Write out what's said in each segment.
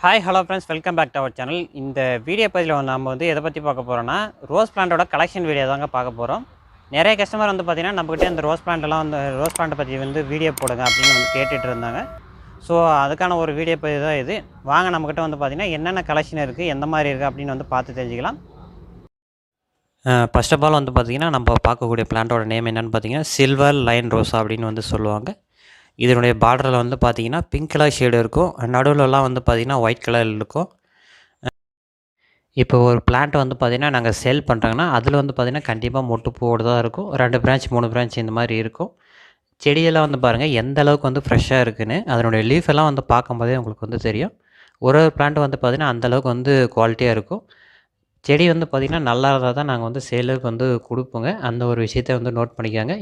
Hi hello friends welcome back to our channel இந்த video பதிவில் நம்ம வந்து எதை பற்றி பார்க்க போகிறோன்னா ரோஸ் பிளான்ட்டோட கலெக்ஷன் வீடியோ தாங்க பார்க்க போகிறோம் நிறைய கஸ்டமர் வந்து பார்த்திங்கன்னா நம்மக்கிட்ட இந்த ரோஸ் பிளான்ட்லாம் வந்து ரோஸ் பிளான்ட்டை பற்றி வந்து வீடியோ போடுங்க அப்படின்னு வந்து கேட்டுட்டு இருந்தாங்க. ஸோ அதுக்கான ஒரு வீடியோ பதிவு தான் இது. வாங்க நம்மக்கிட்ட வந்து பார்த்திங்கன்னா என்னென்ன கலெக்ஷன் இருக்குது எந்த மாதிரி இருக்குது அப்படின்னு வந்து பார்த்து தெரிஞ்சுக்கலாம். ஃபர்ஸ்ட் ஆஃப் ஆல் வந்து பார்த்திங்கன்னா நம்ம பார்க்கக்கூடிய பிளான்ட்டோட நேம் என்னென்னு பார்த்தீங்கன்னா சில்வர் லைன் ரோஸா அப்படின்னு வந்து சொல்லுவாங்க. இதனுடைய பார்டரில் வந்து பார்த்தீங்கன்னா பிங்க் கலர் ஷேடு இருக்கும். நடுவுலலாம் வந்து பார்த்தீங்கன்னா ஒயிட் கலர் இருக்கும். இப்போ ஒரு பிளான்ட் வந்து பார்த்திங்கன்னா நாங்கள் சேல் பண்ணுறாங்கன்னா அதில் வந்து பார்த்திங்கன்னா கண்டிப்பாக மொட்டு போடு தான் இருக்கும். ரெண்டு பிரான்ச் மூணு பிரான்ச் இந்த மாதிரி இருக்கும். செடியெல்லாம் வந்து பாருங்கள் எந்த அளவுக்கு வந்து ஃப்ரெஷ்ஷாக இருக்குன்னு அதனுடைய லீஃப் எல்லாம் வந்து பார்க்கும்போதே உங்களுக்கு வந்து தெரியும். ஒரு ஒரு பிளான்ட் வந்து பார்த்திங்கன்னா அந்தளவுக்கு வந்து குவாலிட்டியாக இருக்கும். செடி வந்து பார்த்திங்கன்னா நல்லா இருந்தால் தான் நாங்கள் வந்து சேலுக்கு வந்து கொடுப்போங்க. அந்த ஒரு விஷயத்த வந்து நோட் பண்ணிக்காங்க.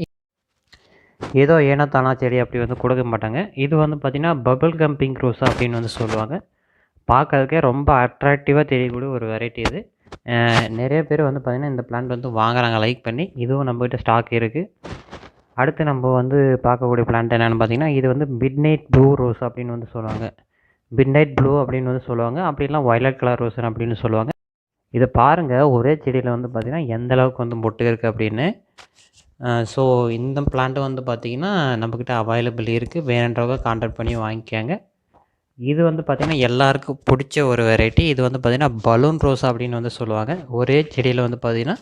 ஏதோ ஏனோ தானா செடி அப்படி வந்து கொடுக்க மாட்டாங்க. இது வந்து பார்த்திங்கன்னா பபிள் கம் பிங்க் ரோஸா அப்படின்னு வந்து சொல்லுவாங்க. பார்க்கறதுக்கே ரொம்ப அட்ராக்டிவாக தெரியக்கூடிய ஒரு வெரைட்டி இது. நிறைய பேர் வந்து பார்த்திங்கன்னா இந்த பிளான்ட் வந்து வாங்குறாங்க லைக் பண்ணி. இதுவும் நம்மகிட்ட ஸ்டாக் இருக்குது அடுத்து நம்ம வந்து பார்க்கக்கூடிய பிளான்ட் என்னென்னு பார்த்தீங்கன்னா இது வந்து மிட் நைட் ப்ளூ ரோஸ் அப்படின்னு வந்து சொல்லுவாங்க. மிட் நைட் ப்ளூ அப்படின்னு வந்து சொல்லுவாங்க. அப்படிலாம் வயலட் கலர் ரோஸ் அப்படின்னு சொல்லுவாங்க. இதை பாருங்கள் ஒரே செடியில் வந்து பார்த்திங்கன்னா எந்த அளவுக்கு வந்து மொட்டு இருக்குது அப்படின்னு. ஸோ இந்த பிளான்ட் வந்து பார்த்திங்கன்னா நம்மக்கிட்ட அவைலபிள் இருக்குது வேணுன்றவங்க கான்டாக்ட் பண்ணி வாங்கிக்கோங்க. இது வந்து பார்த்திங்கன்னா எல்லாருக்கும் பிடிச்ச ஒரு வெரைட்டி இது வந்து பார்த்திங்கன்னா பலூன் ரோஸ் அப்படின்னு வந்து சொல்லுவாங்க. ஒரே செடியில் வந்து பார்த்திங்கன்னா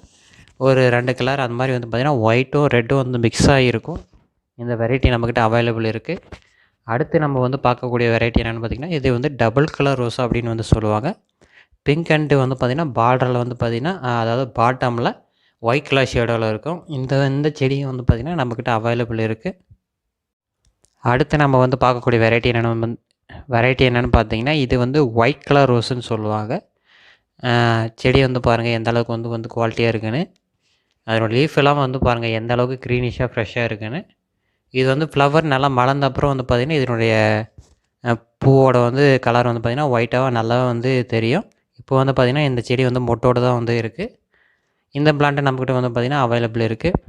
ஒரு ரெண்டு கலர் அந்த மாதிரி வந்து பார்த்திங்கன்னா ஒயிட்டும் ரெட்டும் வந்து மிக்ஸ் ஆகிருக்கும் இந்த வெரைட்டி நம்மக்கிட்ட அவைலபிள் இருக்குது அடுத்து நம்ம வந்து பார்க்கக்கூடிய வெரைட்டி என்னென்னு பார்த்திங்கன்னா இது வந்து டபுள் கலர் ரோஸ் அப்படின்னு வந்து சொல்லுவாங்க. பிங்க் அண்டு வந்து பார்த்திங்கன்னா பார்டரில் வந்து பார்த்திங்கன்னா அதாவது பாட்டமில் ஒயிட் கலர் ஷேடோவில் இருக்கும். இந்த இந்த செடியும் வந்து பார்த்திங்கன்னா நம்மக்கிட்ட அவைலபிள் இருக்குது அடுத்து நம்ம வந்து பார்க்கக்கூடிய வெரைட்டி என்னென்னு வெரைட்டி என்னென்னு பார்த்தீங்கன்னா இது வந்து ஒயிட் கலர் ரோஸுன்னு சொல்லுவாங்க. செடி வந்து பாருங்கள் எந்த அளவுக்கு வந்து வந்து குவாலிட்டியாக இருக்குன்னு. அதோட லீஃப் எல்லாம் வந்து பாருங்கள் எந்த அளவுக்கு க்ரீனிஷாக ஃப்ரெஷ்ஷாக இருக்குன்னு. இது வந்து ஃப்ளவர் நல்லா மலர்ந்த அப்புறம் வந்து பார்த்திங்கன்னா இதனுடைய பூவோட வந்து கலர் வந்து பார்த்திங்கன்னா ஒயிட்டாக நல்லா வந்து தெரியும். இப்போ வந்து பார்த்திங்கன்னா இந்த செடி வந்து மொட்டோடு தான் வந்து இருக்குது இந்த பிளான்ட்டு நம்மக்கிட்ட வந்து பார்த்திங்கன்னா அவைலபிள் இருக்குது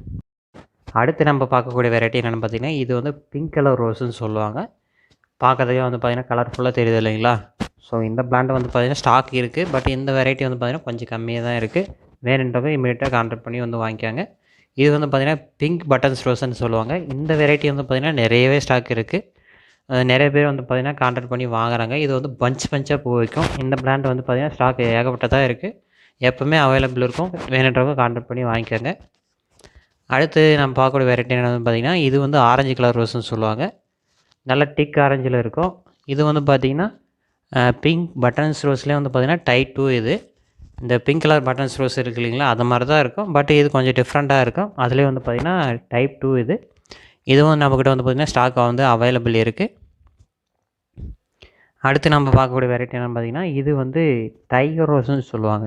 அடுத்து நம்ம பார்க்கக்கூடிய வெரைட்டி என்னென்னு பார்த்தீங்கன்னா இது வந்து பிங்க் கலர் ரோஸுன்னு சொல்லுவாங்க. பார்க்கறதுக்கே வந்து பார்த்திங்கன்னா கலர்ஃபுல்லாக தெரியுது இல்லைங்களா? ஸோ இந்த பிளான்ட் வந்து பார்த்திங்கன்னா ஸ்டாக் இருக்குது பட் இந்த வெரைட்டி வந்து பார்த்திங்கன்னா கொஞ்சம் கம்மியாக தான் இருக்குது வேணுன்றவங்க இமீடியட்டாக கான்டாக்ட் பண்ணி வந்து வாங்கிக்காங்க. இது வந்து பார்த்திங்கன்னா பிங்க் பட்டன்ஸ் ரோஸ்ன்னு சொல்லுவாங்க. இந்த வெரைட்டி வந்து பார்த்திங்கன்னா நிறையவே ஸ்டாக் இருக்குது நிறைய பேர் வந்து பார்த்திங்கன்னா கான்டாக்ட் பண்ணி வாங்குறாங்க. இது வந்து பஞ்ச் பஞ்சாக பூ வைக்கும். இந்த பிளான்ட் வந்து பார்த்திங்கன்னா ஸ்டாக் ஏகப்பட்டதாக இருக்குது எப்போவுமே அவைலபிள் இருக்கும். வேணுன்றவங்க கான்டாக்ட் பண்ணி வாங்கிக்கோங்க. அடுத்து நம்ம பார்க்கக்கூடிய வெரைட்டி என்னன்னு பார்த்தீங்கன்னா இது வந்து ஆரஞ்சு கலர் ரோஸ்ன்னு சொல்லுவாங்க. நல்ல டிக் ஆரஞ்சில் இருக்கும். இது வந்து பார்த்திங்கன்னா பிங்க் பட்டன்ஸ் ரோஸ்லேயே வந்து பார்த்திங்கன்னா டைட் டூ இது. இந்த பிங்க் கலர் பட்டன்ஸ் ரோஸ் இருக்கு இல்லைங்களா அது மாதிரி தான் இருக்கும். பட் இது கொஞ்சம் டிஃப்ரெண்ட்டாக இருக்கும். அதுலேயே வந்து பார்த்திங்கன்னா டைப் டூ இது. இதுவும் நம்மக்கிட்ட வந்து பார்த்திங்கன்னா ஸ்டாக் வந்து அவைலபிள் இருக்குது அடுத்து நம்ம பார்க்கக்கூடிய வெரைட்டி என்னென்னு பார்த்தீங்கன்னா இது வந்து டைகர் ரோஸ்ன்னு சொல்லுவாங்க.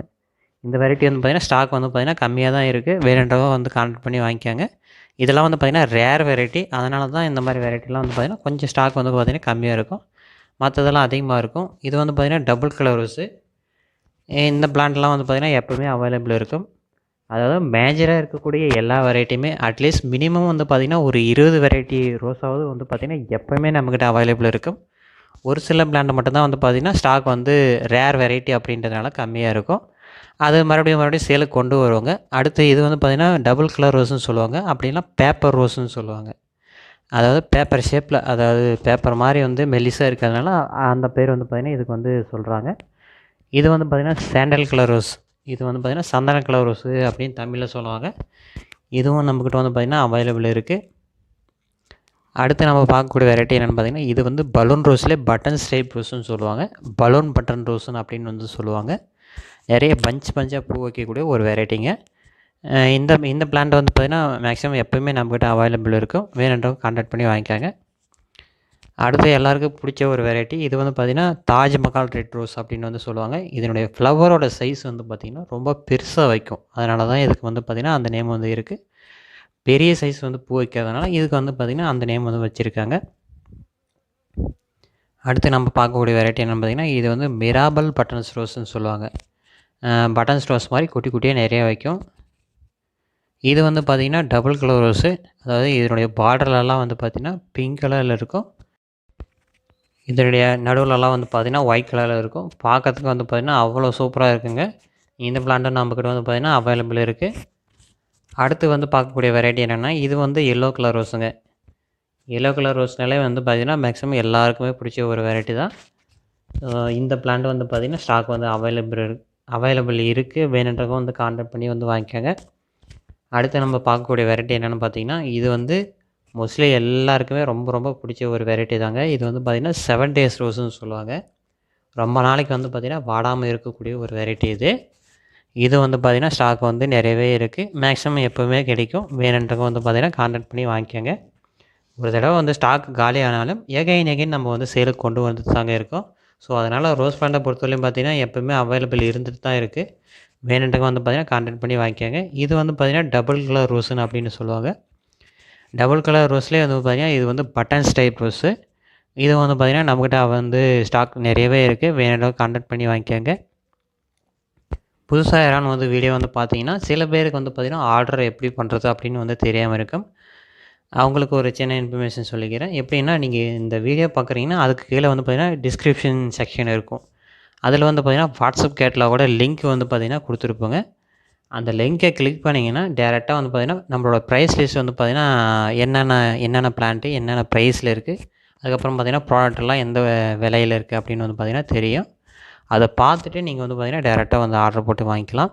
இந்த வெரைட்டி வந்து பார்த்திங்கன்னா ஸ்டாக் வந்து பார்த்திங்கன்னா கம்மியாக தான் இருக்குது வேணுன்றவங்க வந்து கான்டாக்ட் பண்ணி வாங்கிக்காங்க இதெல்லாம் வந்து பார்த்திங்கன்னா ரேர் வெரைட்டி அதனால தான் இந்த மாதிரி வெரைட்டிலாம் வந்து பார்த்திங்கன்னா கொஞ்சம் ஸ்டாக் வந்து பார்த்திங்கன்னா கம்மியாக இருக்கும் மற்றதெல்லாம் அதிகமாக இருக்கும் இது வந்து பார்த்திங்கன்னா டபுள் கலர் ரோஸு இந்த பிளான்ட்லாம் வந்து பார்த்திங்கன்னா எப்போவுமே அவைலபிள் இருக்கும் அதாவது மேஜராக இருக்கக்கூடிய எல்லா வெரைட்டியுமே அட்லீஸ்ட் மினிமம் வந்து பார்த்திங்கன்னா ஒரு இருபது வெரைட்டி ரோஸாவது வந்து பார்த்திங்கன்னா எப்போவுமே நம்மக்கிட்ட அவைலபிள் இருக்கும் ஒரு சில பிளான்ட் மட்டும்தான் வந்து பார்த்திங்கன்னா ஸ்டாக் வந்து ரேர் வெரைட்டி அப்படின்றதுனால கம்மியாக இருக்கும் அது மறுபடியும் மறுபடியும் சேலுக்கு கொண்டு வருவாங்க. அடுத்து இது வந்து பார்த்திங்கன்னா டபுள் கலர் ரோஸ்ன்னு சொல்லுவாங்க. அப்படின்னா பேப்பர் ரோஸ்ன்னு சொல்லுவாங்க. அதாவது பேப்பர் ஷேப்பில் அதாவது பேப்பர் மாதிரி வந்து மெல்லிஸாக இருக்கிறதுனால அந்த பேர் வந்து பார்த்திங்கன்னா இதுக்கு வந்து சொல்கிறாங்க இது வந்து பார்த்திங்கன்னா சாண்டல் கலர் ரோஸ் இது வந்து பார்த்திங்கன்னா சந்தன கலர் ரோஸு அப்படின்னு தமிழில் சொல்லுவாங்க. இதுவும் நம்மக்கிட்ட வந்து பார்த்திங்கன்னா அவைலபிள் இருக்குது அடுத்து நம்ம பார்க்கக்கூடிய வெரைட்டி என்னென்னு பார்த்தீங்கன்னா இது வந்து பலூன் ரோஸ்லேயே பட்டன் ஸ்டைப் ரோஸ்ன்னு சொல்லுவாங்க. பலூன் பட்டன் ரோஸ்னு அப்படின்னு வந்து சொல்லுவாங்க. நிறைய பஞ்ச் பஞ்சாக பூ வைக்கக்கூடிய ஒரு வெரைட்டிங்க. இந்த இந்த பிளான்ட் வந்து பார்த்திங்கன்னா மேக்ஸிமம் எப்போயுமே நம்மக்கிட்ட அவைலபிள் இருக்கும். வேணுன்றவங்க கான்டாக்ட் பண்ணி வாங்கிக்காங்க. அடுத்து எல்லாருக்கும் பிடிச்ச ஒரு வெரைட்டி இது வந்து பார்த்திங்கன்னா தாஜ்மஹால் ரெட் ரோஸ் அப்படின்னு வந்து சொல்லுவாங்க. இதனுடைய ஃப்ளவரோட சைஸ் வந்து பார்த்திங்கன்னா ரொம்ப பெருசாக வைக்கும். அதனால தான் இதுக்கு வந்து பார்த்திங்கன்னா அந்த நேம் வந்து இருக்குது பெரிய சைஸ் வந்து பூ வைக்கிறதுனால இதுக்கு வந்து பார்த்திங்கன்னா அந்த நேம் வந்து வச்சுருக்காங்க. அடுத்து நம்ம பார்க்கக்கூடிய வெரைட்டி என்னென்னு பார்த்திங்கன்னா இது வந்து மிராபல் பட்டன்ஸ் ரோஸ்ன்னு சொல்லுவாங்க. பட்டன் ஸ்டோர்ஸ் மாதிரி குட்டி குட்டியாக நிறைய வைக்கும். இது வந்து பார்த்திங்கன்னா டபுள் கலர் ரோஸு அதாவது இதனுடைய பார்டர்லலாம் வந்து பார்த்திங்கன்னா பிங்க் கலரில் இருக்கும். இதனுடைய நடுவுலலாம் வந்து பார்த்திங்கன்னா ஒயிட் கலரில் இருக்கும். பார்க்கறதுக்கு வந்து பார்த்திங்கன்னா அவ்வளோ சூப்பராக இருக்குங்க. இந்த பிளான்ட்டும் நம்மக்கிட்ட வந்து பார்த்திங்கன்னா அவைலபிள் இருக்குது அடுத்து வந்து பார்க்கக்கூடிய வெரைட்டி என்னென்னா இது வந்து எல்லோ கலர் ரோஸுங்க எல்லோ கலர் ரோஸ்னாலே வந்து பார்த்திங்கன்னா மேக்ஸிமம் எல்லாருக்குமே பிடிச்ச ஒரு வெரைட்டி தான். இந்த பிளான்ட் வந்து பார்த்திங்கன்னா ஸ்டாக் வந்து அவைலபிள் இருக்கு. அவைலபிள் இருக்குது வேணுன்றவங்க வந்து கான்டாக்ட் பண்ணி வந்து வாங்கிக்கோங்க. அடுத்து நம்ம பார்க்கக்கூடிய வெரைட்டி என்னென்னு பார்த்தீங்கன்னா இது வந்து மோஸ்ட்லி எல்லாருக்குமே ரொம்ப ரொம்ப பிடிச்ச ஒரு வெரைட்டி தாங்க. இது வந்து பார்த்திங்கன்னா செவன் டேஸ் ரோஸ்ன்னு சொல்லுவாங்க. ரொம்ப நாளைக்கு வந்து பார்த்திங்கன்னா வாடாமல் இருக்கக்கூடிய ஒரு வெரைட்டி இது. இது வந்து பார்த்திங்கன்னா ஸ்டாக் வந்து நிறையவே இருக்குது மேக்ஸிமம் எப்போவுமே கிடைக்கும். வேணுன்றவங்க வந்து பார்த்திங்கன்னா கான்டாக்ட் பண்ணி வாங்கிக்கோங்க. ஒரு தடவை வந்து ஸ்டாக் காலி ஆனாலும் எகைன் எகைன் நம்ம வந்து சேலுக்கு கொண்டு வந்துட்டு தாங்க இருக்கோம். ஸோ அதனால் ரோஸ் பிளான்ட்டை பொறுத்தவரையும் பார்த்தீங்கன்னா எப்போவுமே அவைலபிள் இருந்துட்டு தான் இருக்குது வேணுன்றவங்க வந்து பார்த்தீங்கன்னா கான்டாக்ட் பண்ணி வாங்கிக்கோங்க. இது வந்து பார்த்தீங்கன்னா டபுள் கலர் ரோஸுன்னு அப்படின்னு சொல்லுவாங்க. டபுள் கலர் ரோஸ்லேயே வந்து பார்த்தீங்கன்னா இது வந்து பட்டன்ஸ் டைப் ரோஸு இது வந்து பார்த்திங்கன்னா நம்மக்கிட்ட வந்து ஸ்டாக் நிறையவே இருக்குது வேணுன்றவங்க கான்டாக்ட் பண்ணி வாங்கிக்கோங்க. புதுசாக யாரானு வந்து வீடியோ வந்து பார்த்தீங்கன்னா சில பேருக்கு வந்து பார்த்திங்கன்னா ஆர்டர் எப்படி பண்ணுறது அப்படின்னு வந்து தெரியாமல் இருக்கும். அவங்களுக்கு ஒரு சின்ன இன்ஃபர்மேஷன் சொல்லிக்கிறேன். எப்படின்னா நீங்கள் இந்த வீடியோ பார்க்குறீங்கன்னா அதுக்கு கீழே வந்து பார்த்தீங்கன்னா டிஸ்கிரிப்ஷன் செக்ஷன் இருக்கும். அதில் வந்து பார்த்தீங்கன்னா வாட்ஸ்அப் கேட்டலாகோட லிங்க் வந்து பார்த்திங்கன்னா கொடுத்துருப்போங்க. அந்த லிங்கை கிளிக் பண்ணிங்கன்னா டேரெக்டாக வந்து பார்த்தீங்கன்னா நம்மளோட ப்ரைஸ் லிஸ்ட் வந்து பார்த்திங்கன்னா என்னென்ன என்னென்ன பிளான்ட்டு என்னென்ன ப்ரைஸில் இருக்குது அதுக்கப்புறம் பார்த்தீங்கன்னா ப்ராடக்ட் எல்லாம் எந்த விலையில் இருக்குது அப்படின்னு வந்து பார்த்தீங்கன்னா தெரியும். அதை பார்த்துட்டு நீங்கள் வந்து பார்த்தீங்கன்னா டேரெக்டாக வந்து ஆர்டர் போட்டு வாங்கிக்கலாம்.